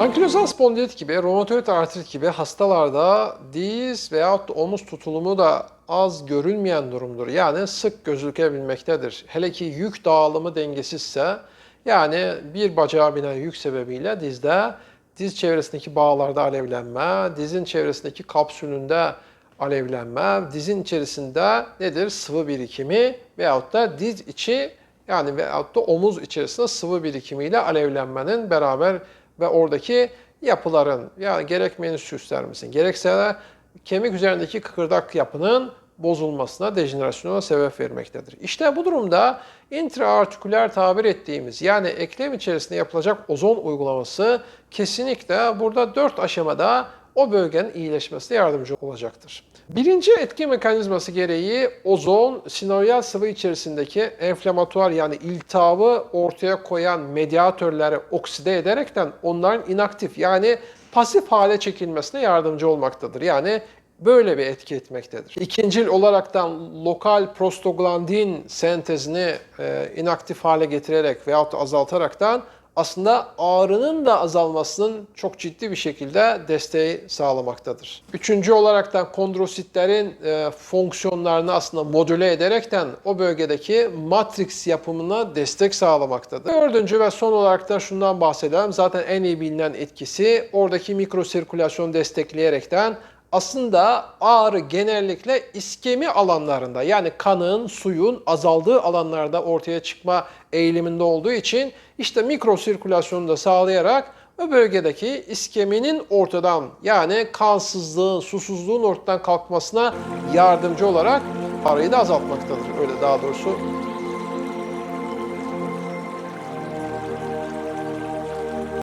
Ankilozal spondilit gibi, romatoid artrit gibi hastalarda diz veyahut da omuz tutulumu da az görülmeyen durumdur. Yani sık gözükebilmektedir. Hele ki yük dağılımı dengesizse, yani bir bacağa binen yük sebebiyle dizde, diz çevresindeki bağlarda alevlenme, dizin çevresindeki kapsülünde alevlenme, dizin içerisinde nedir? Sıvı birikimi veyahut da diz içi yani veyahut da omuz içerisinde sıvı birikimiyle alevlenmenin beraber ve oradaki yapıların yani gerek menüs göstermesin gerekse de kemik üzerindeki kıkırdak yapının bozulmasına, dejenerasyona sebep vermektedir. İşte bu durumda intraartiküler tabir ettiğimiz yani eklem içerisinde yapılacak ozon uygulaması kesinlikle burada dört aşamada o bölgenin iyileşmesine yardımcı olacaktır. Birinci etki mekanizması gereği ozon sinovyal sıvı içerisindeki enflamatuar yani iltihabı ortaya koyan medyatörleri okside ederekten onların inaktif yani pasif hale çekilmesine yardımcı olmaktadır. Yani böyle bir etki etmektedir. İkincil olaraktan lokal prostaglandin sentezini e, inaktif hale getirerek veyahut azaltaraktan aslında ağrının da azalmasının çok ciddi bir şekilde desteği sağlamaktadır. Üçüncü olaraktan kondrositlerin e, fonksiyonlarını aslında modüle ederekten o bölgedeki matrix yapımına destek sağlamaktadır. Dördüncü ve son olarak da şundan bahsedelim. Zaten en iyi bilinen etkisi oradaki mikrosirkülasyon destekleyerekten aslında ağrı genellikle iskemi alanlarında yani kanın, suyun azaldığı alanlarda ortaya çıkma eğiliminde olduğu için işte mikrosirkülasyonu da sağlayarak o bölgedeki iskeminin ortadan yani kansızlığın, susuzluğun ortadan kalkmasına yardımcı olarak ağrıyı da azaltmaktadır. Öyle daha doğrusu